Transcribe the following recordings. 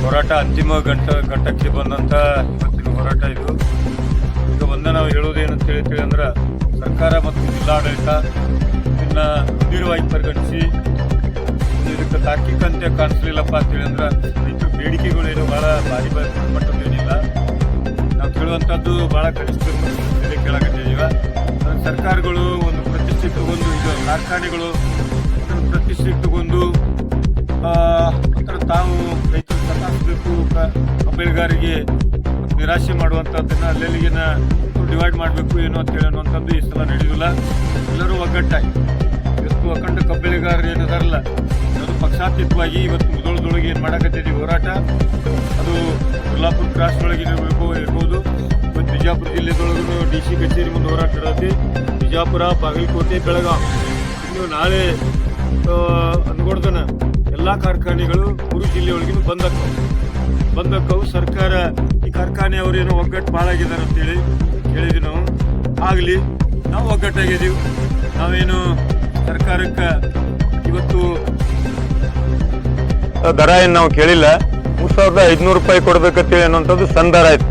ಹೋರಾಟ ಅಂತಿಮ ಗಂಟ ಘಟ್ಟಕ್ಕೆ ಬಂದಂತ ಇವತ್ತಿನ ಹೋರಾಟ ಇದು. ಈಗ ಒಂದೇ ನಾವು ಹೇಳೋದೇನಂತ ಹೇಳ್ತೀವಿ ಅಂದ್ರೆ ಸರ್ಕಾರ ಮತ್ತು ಜಿಲ್ಲಾಡಳಿತ ಇದನ್ನ ಗಂಭೀರವಾಗಿ ಪರಿಗಣಿಸಿ ಇದಕ್ಕೆ ತಾರ್ಕಿಕ ಅಂತ್ಯ ಕಾಣಿಸ್ಲಿಲ್ಲಪ್ಪ ಅಂತೇಳಿ ಅಂದ್ರೆ ರೈತರ ಬೇಡಿಕೆಗಳೇನು ಬಹಳ ಭಾರಿ ಮಟ್ಟದೇನಿಲ್ಲ ನಾವು ಕೇಳುವಂಥದ್ದು ಬಹಳ ಕನಿಷ್ಠ ಮಟ್ಟದಲ್ಲಿ ಸರ್ಕಾರಗಳು ಒಂದು ಪ್ರತಿಷ್ಠಿತ ಒಂದು ಇದು ಕಾರ್ಖಾನೆಗಳು ಅದನ್ನ ಕಬ್ಬೆಳೆಗಾರಿಗೆ ನಿರಾಶೆ ಮಾಡುವಂಥದ್ದನ್ನು ಅಲ್ಲೆಲ್ಲಿಗಿನ ಡಿವೈಡ್ ಮಾಡಬೇಕು ಏನು ಅಂತ ಹೇಳಿ ಅನ್ನುವಂಥದ್ದು ಈ ಸಲ ನಡೆಯುವುದಿಲ್ಲ. ಎಲ್ಲರೂ ಒಗ್ಗಟ್ಟಾಗಿ ಇವತ್ತು ಅಖಂಡ ಕಬ್ಬೆಳೆಗಾರರು ಏನಿದಾರಲ್ಲ ಅದು ಪಕ್ಷಾತೀತವಾಗಿ ಇವತ್ತು ಮುದೋಳದೊಳಗೆ ಏನು ಮಾಡಕತ್ತೈತಿ ಹೋರಾಟ? ಅದು ಕೊಲ್ಲಾಪುರ ಕ್ರಾಸ್ನೊಳಗೆ ಇರಬೇಕು, ಇರ್ಬೋದು. ಮತ್ತು ಬಿಜಾಪುರ ಜಿಲ್ಲೆದೊಳಗೂ ಡಿ ಸಿ ಕಚೇರಿ ಮುಂದೆ ಹೋರಾಟ ಇರೋದು ಬಿಜಾಪುರ, ಬಾಗಲಕೋಟೆ ಬೆಳಗಾವಿ ಇನ್ನು ನಾಳೆ ಅನ್ಗೊಡ್ದನ ಎಲ್ಲ ಕಾರ್ಖಾನೆಗಳು ಕುರು ಜಿಲ್ಲೆ ಒಳಗಿನ ಬಂದಕ್ಕವು ಸರ್ಕಾರ ಈ ಕಾರ್ಖಾನೆ ಏನೋ ಒಗ್ಗಟ್ಟು ಭಾಳ ಆಗಿದ್ದಾರೆ ಅಂತೇಳಿ ಹೇಳಿದ್ವಿ ನಾವು. ಆಗಲಿ, ನಾವು ಒಗ್ಗಟ್ಟಾಗಿದ್ದೀವಿ. ನಾವೇನು ಸರ್ಕಾರಕ್ಕೆ ಇವತ್ತು ದರ ಏನು ನಾವು ಕೇಳಿಲ್ಲ. ಮೂರು ಸಾವಿರದ ಐದುನೂರು ರೂಪಾಯಿ ಕೊಡಬೇಕಂತೇಳಿ ಅನ್ನೋಂಥದ್ದು ಸಣ್ಣ ಆಯ್ತು.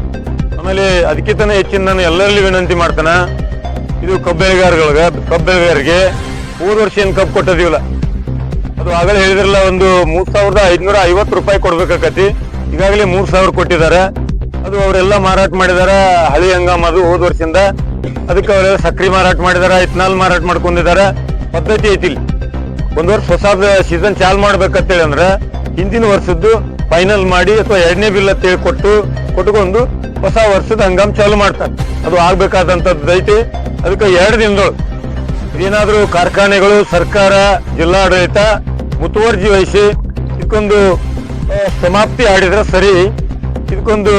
ಆಮೇಲೆ ಅದಕ್ಕಿಂತ ಹೆಚ್ಚಿನ ನಾನು ಎಲ್ಲರಲ್ಲಿ ವಿನಂತಿ ಮಾಡ್ತಾನೆ, ಇದು ಕಬ್ಬೆಳೆಗಾರಗಳಿಗೆ ಕಬ್ಬೆಳೆಗಾರರಿಗೆ ಮೂರು ವರ್ಷ ಏನು ಕಬ್ಬು ಕೊಟ್ಟದಿವಲ್ಲ ಅದು ಆಗಲೇ ಹೇಳಿದ್ರಲ್ಲ, ಒಂದು ಮೂರು ಸಾವಿರದ ಐದುನೂರ ಐವತ್ತು ರೂಪಾಯಿ ಕೊಡ್ಬೇಕಾಕತಿ ಈಗಾಗಲೇ ಮೂರ್ ಸಾವಿರ ಕೊಟ್ಟಿದ್ದಾರೆ. ಅದು ಅವರೆಲ್ಲ ಮಾರಾಟ ಮಾಡಿದಾರ. ಹಳಿ ಹಂಗಾಮ ಅದು ಹೋದ ವರ್ಷದಿಂದ. ಅದಕ್ಕೆ ಅವರೆಲ್ಲ ಸಕ್ರಿ ಮಾರಾಟ ಮಾಡಿದಾರ, ಇತ್ನಾಲ್ ಮಾರಾಟ ಮಾಡ್ಕೊಂಡಿದ್ದಾರೆ. ಪದ್ಧತಿ ಐತಿ ಒಂದ್ ವರ್ಷ ಹೊಸದ ಸೀಸನ್ ಚಾಲ್ ಮಾಡ್ಬೇಕಂತೇಳಿ ಅಂದ್ರೆ ಹಿಂದಿನ ವರ್ಷದ್ದು ಫೈನಲ್ ಮಾಡಿ ಅಥವಾ ಎರಡನೇ ಬಿಲ್ ಅಂತೇಳಿ ಕೊಟ್ಟು ಕೊಟ್ಕೊಂಡು ಹೊಸ ವರ್ಷದ ಹಂಗಾಮ್ ಚಾಲು ಮಾಡ್ತಾರೆ. ಅದು ಆಗ್ಬೇಕಾದಂಥದ್ದು ಐತಿ. ಅದಕ್ಕೆ ಎರಡು ದಿನದೊಳಗೆ ಏನಾದರೂ ಕಾರ್ಖಾನೆಗಳು, ಸರ್ಕಾರ, ಜಿಲ್ಲಾಡಳಿತ, ಮುತುವರ್ಜಿ ವಹಿಸಿ ಇದಕ್ಕೊಂದು ಸಮಾಪ್ತಿ ಆಡಿದ್ರೆ ಸರಿ. ಇದಕ್ಕೊಂದು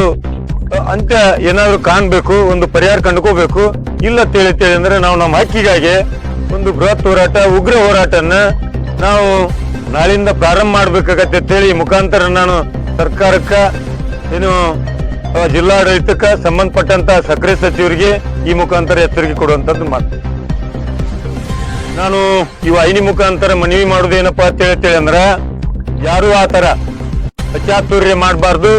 ಅಂತ್ಯ ಏನಾದ್ರೂ ಕಾಣ್ಬೇಕು, ಒಂದು ಪರಿಹಾರ ಕಂಡುಕೋಬೇಕು. ಇಲ್ಲ ತಿಳಿ ತಿಳಿ ಅಂದ್ರೆ ನಾವು ನಮ್ಮ ಹಕ್ಕಿಗಾಗಿ ಒಂದು ಬೃಹತ್ ಹೋರಾಟ, ಉಗ್ರ ಹೋರಾಟನ ನಾವು ನಾಳಿಂದ ಪ್ರಾರಂಭ ಮಾಡ್ಬೇಕಾಗತ್ತೆ ಅಂತೇಳಿ ಈ ಮುಖಾಂತರ ನಾನು ಸರ್ಕಾರಕ್ಕ, ಏನು ಜಿಲ್ಲಾಡಳಿತಕ್ಕೆ ಸಂಬಂಧಪಟ್ಟಂತ ಸಕ್ಕರೆ ಸಚಿವರಿಗೆ ಈ ಮುಖಾಂತರ ಎಚ್ಚರಿಕೆ ಕೊಡುವಂತದ್ದು ಮಾತು. ನಾನು ಇವ ಐನಿ ಮುಖಾಂತರ ಮನವಿ ಮಾಡೋದೇನಪ್ಪ ಅಂತ ಹೇಳ್ತೇಳಿ ಅಂದ್ರ, ಯಾರು ಆ ತರ ಅಚಾತುರ್ಯ ಮಾಡಬಾರ್ದು.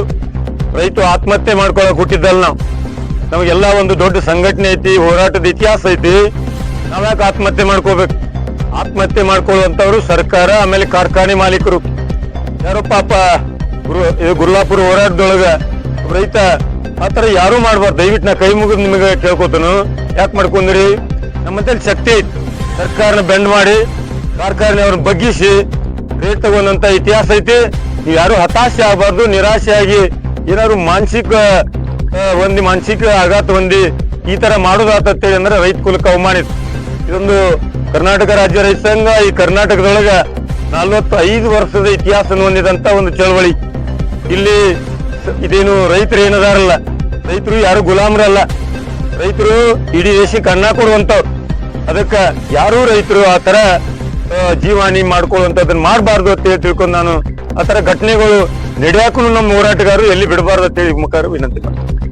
ರೈತ ಆತ್ಮಹತ್ಯೆ ಮಾಡ್ಕೊಳಕ್ ಹುಟ್ಟಿದ್ದಲ್ಲ ನಾವು. ನಮಗೆಲ್ಲ ಒಂದು ದೊಡ್ಡ ಸಂಘಟನೆ ಐತಿ, ಹೋರಾಟದ ಇತಿಹಾಸ ಐತಿ. ನಾವ್ಯಾಕೆ ಆತ್ಮಹತ್ಯೆ ಮಾಡ್ಕೋಬೇಕು? ಆತ್ಮಹತ್ಯೆ ಮಾಡ್ಕೊಳ್ಳುವಂತವ್ರು ಸರ್ಕಾರ, ಆಮೇಲೆ ಕಾರ್ಖಾನೆ ಮಾಲೀಕರು. ಯಾರೋ ಪಾಪ ಗುರು ಗುರುಲಾಪುರ ಹೋರಾಟದೊಳಗ ರೈತ ಆ ಆತರ ಯಾರು ಮಾಡ್ಬಾರ್ದು. ದಯವಿಟ್ಟು ನಾ ಕೈ ಮುಗಿದು ನಿಮಗೆ ಕೇಳ್ಕೊತನು. ಯಾಕೆ ಮಾಡ್ಕೊಂಡ್ರಿ? ನಮ್ಮಂತಲ್ಲಿ ಶಕ್ತಿ ಐತಿ. ಸರ್ಕಾರನ ಬೆಂಡ್ ಮಾಡಿ, ಕಾರ್ಖಾನೆ ಅವ್ರನ್ನ ಬಗ್ಗಿಸಿ, ರೇಟ್ ತಗೊಂಡಂತ ಇತಿಹಾಸ ಐತಿ. ಯಾರು ಹತಾಶೆ ಆಗಬಾರ್ದು ಆಗಿ ಏನಾದ್ರು ಮಾನಸಿಕ ಒಂದು ಮಾನಸಿಕ ಆಘಾತ ಹೊಂದಿ ಈ ತರ ಮಾಡೋದಾತಂತೇಳಿ ಅಂದ್ರೆ ರೈತ ಕುಲಕ್ಕೆ ಅವಮಾನಿತ ಇದೊಂದು ಕರ್ನಾಟಕ ರಾಜ್ಯ ರೈತ ಸಂಘ, ಈ ಕರ್ನಾಟಕದೊಳಗ ನಲ್ವತ್ತು ಐದು ವರ್ಷದ ಇತಿಹಾಸ ಹೊಂದಿದಂತ ಒಂದು ಚಳವಳಿ. ಇಲ್ಲಿ ಇದೇನು ರೈತರು ಏನದಾರಲ್ಲ, ರೈತರು ಯಾರು ಗುಲಾಮರಲ್ಲ. ರೈತರು ಇಡೀ ದೇಶಕ್ಕೆ ಅನ್ನ ಕೊಡುವಂತವ್ರು. ಅದಕ್ಕ ಯಾರೂ ರೈತರು ಆ ತರ ಆ, ಜೀವಾಣಿ ಮಾಡ್ಕೊಳ್ಳುವಂತದನ್ನ ಮಾಡಬಾರ್ದು ಅಂತ ಹೇಳಿ ತಿಳ್ಕೊಂಡು ನಾನು ಆತರ ತರ ಘಟನೆಗಳು ನಡೆಯಾಕೂ ನಮ್ಮ ಹೋರಾಟಗಾರರು ಎಲ್ಲಿ ಬಿಡಬಾರ್ದು ಅಂತ ಹೇಳಿ ಮುಖಾರು ವಿನಂತಿ ಮಾಡ್ತೀನಿ.